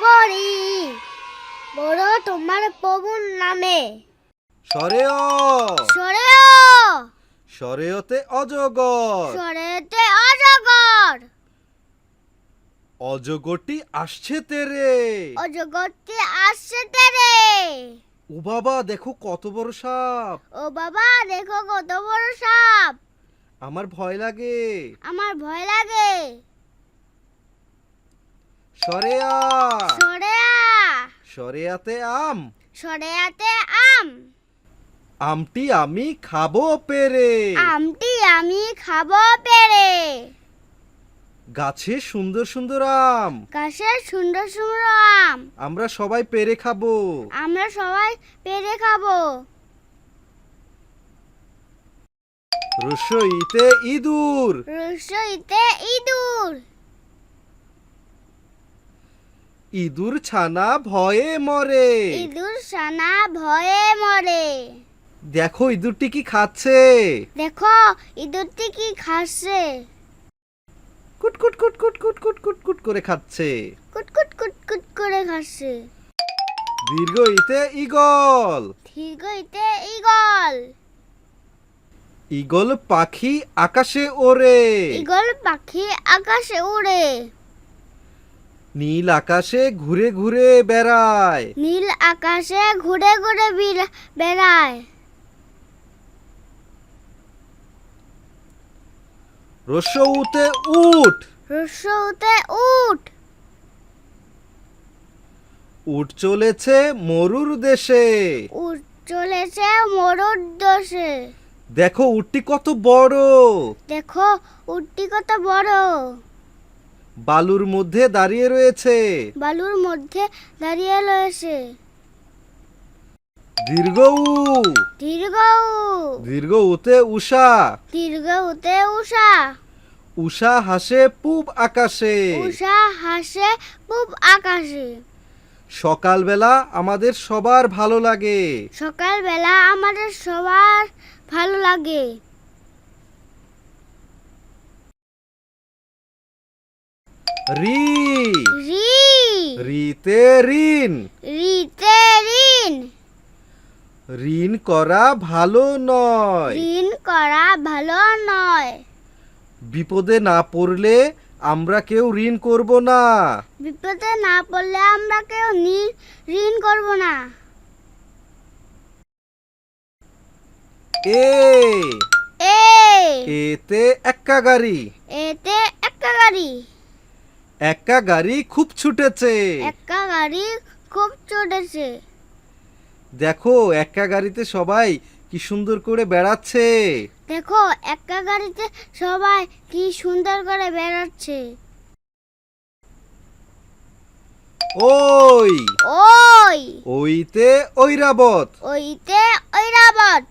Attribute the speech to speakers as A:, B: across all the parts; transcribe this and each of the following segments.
A: পড়ি বড় তোমার প্রভুর নামে।
B: সরেয়।
A: সরে
B: সরেয়তে অজগর।
A: সরেতে অজগর।
B: অজগরটি আসছে তেরে।
A: অজগরটি আসছে তেরে।
B: ও বাবা দেখো কত বড় সাপ।
A: ও বাবা দেখো কত বড় সাপ।
B: আমার ভয় লাগে।
A: আমার ভয় লাগে।
B: সরেয়া।
A: সরেয়া।
B: সরেয়াতে আম।
A: সরেয়াতে আম।
B: আমটি আমি খাব পেরে।
A: আমটি আমি খাব পেরে।
B: গাছে সুন্দর সুন্দর আম।
A: গাছের সুন্দর সুন্দর আম।
B: আমরা সবাই পেরে খাব।
A: আমরা সবাই পেরে খাব।
B: রসইতে ইঁদুর।
A: রসইতে ইঁদুর।
B: ইঁদুর ছানা ভয়ে মরে
A: ইঁদুর ছানা ভয়ে মরে
B: দেখো ইঁদুরটি কি খাচ্ছে
A: দেখো ইঁদুরটি কি খাচ্ছে
B: কুটকুট কুটকুট কুটকুট কুটকুট করে খাচ্ছে
A: কুটকুট কুটকুট করে খাচ্ছে
B: দীর্ঘ ইতে ইগল
A: দীর্ঘ ইতে ইগল
B: ইগল পাখি আকাশে ওড়ে
A: ইগল পাখি আকাশে ওড়ে
B: নীল আকাশে ঘুরে ঘুরে বেড়ায়।
A: নীল আকাশে ঘুরে ঘুরে বিরা- বেড়ায়।
B: রসৌতে উঠ
A: রসৌতে উঠ
B: উঠ। চলেছে মরুর দেশে।
A: উঠ চলেছে মরুর দোষে
B: দেখো উঠটি কত বড়।
A: দেখো উটটি কত বড়।
B: বালুর মধ্যে দাঁড়িয়ে রয়েছে।
A: বালুর মধ্যে দাঁড়িয়ে রয়েছে।
B: দীর্ঘ উ।
A: দীর্ঘ উ,
B: দীর্ঘ উতে উষা
A: দীর্ঘ উতে উষা
B: উষা হাসে পূব আকাশে।
A: উষা হাসে পূব আকাশে।
B: সকালবেলা আমাদের সবার ভালো লাগে।
A: সকালবেলা আমাদের সবার ভালো লাগে।
B: রি।
A: রি।
B: রিতে ঋণ।
A: রিতে ঋণ।
B: ঋণ করা ভালো নয়।
A: ঋণ করা ভালো নয়।
B: বিপদে না পড়লে আমরা কেউ ঋণ করব না।
A: বিপদে না পড়লে আমরা কেউ ঋণ করব না।
B: এ।
A: এ।
B: এতে একা গাড়ি।
A: এতে একা গাড়ি।
B: এক্কা গাড়ি খুব ছুটেছে।
A: একটা গাড়ি খুব চড়েছে
B: দেখো এক্কা গাড়িতে সবাই কি সুন্দর করে বেড়াচ্ছে।
A: দেখো একটা গাড়িতে সবাই কি সুন্দর করে বেড়াচ্ছে।
B: ওই!
A: ওই!
B: ওইতে ঐরাবত।
A: ওইতে ঐরাবত।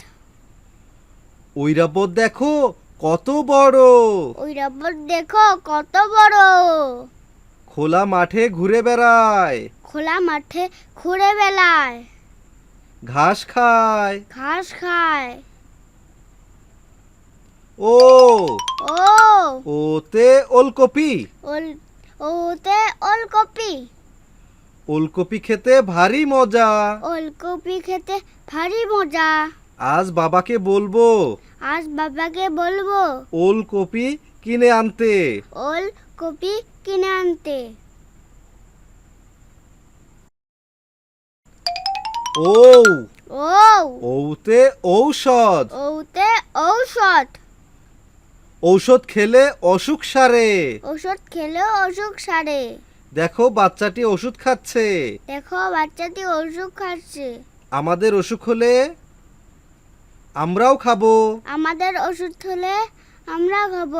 B: ঐরাবত দেখো কত বড়।
A: ঐরাবত দেখো কত বড়।
B: খোলা মাঠে ঘুরে বেড়ায়।
A: খোলা মাঠে ঘুরে বেড়ায়।
B: ঘাস খায়।
A: ঘাস খায়।
B: ও।
A: ও।
B: ওতে ওলকপি।
A: ওল ওতে ওলকপি।
B: ওলকপি খেতে ভারী মজা।
A: ওলকপি খেতে ভারী মজা।
B: আজ বাবাকে বলব।
A: আজ বাবাকে বলব।
B: ওলকপি কিনে আনতে।
A: ওলকপি কিনে আনতে।
B: ও
A: ও
B: ওতে ঔষধ।
A: ওতে ঔষধ।
B: ঔষধ খেলে অসুখ সারে।
A: ওষুধ খেলেও অসুখ সারে।
B: দেখো বাচ্চাটি ওষুধ খাচ্ছে।
A: দেখো বাচ্চাটি ওষুধ খাচ্ছে।
B: আমাদের অসুখ হলে আমরাও খাব।
A: আমাদের ওষুধ হলে আমরা খাব।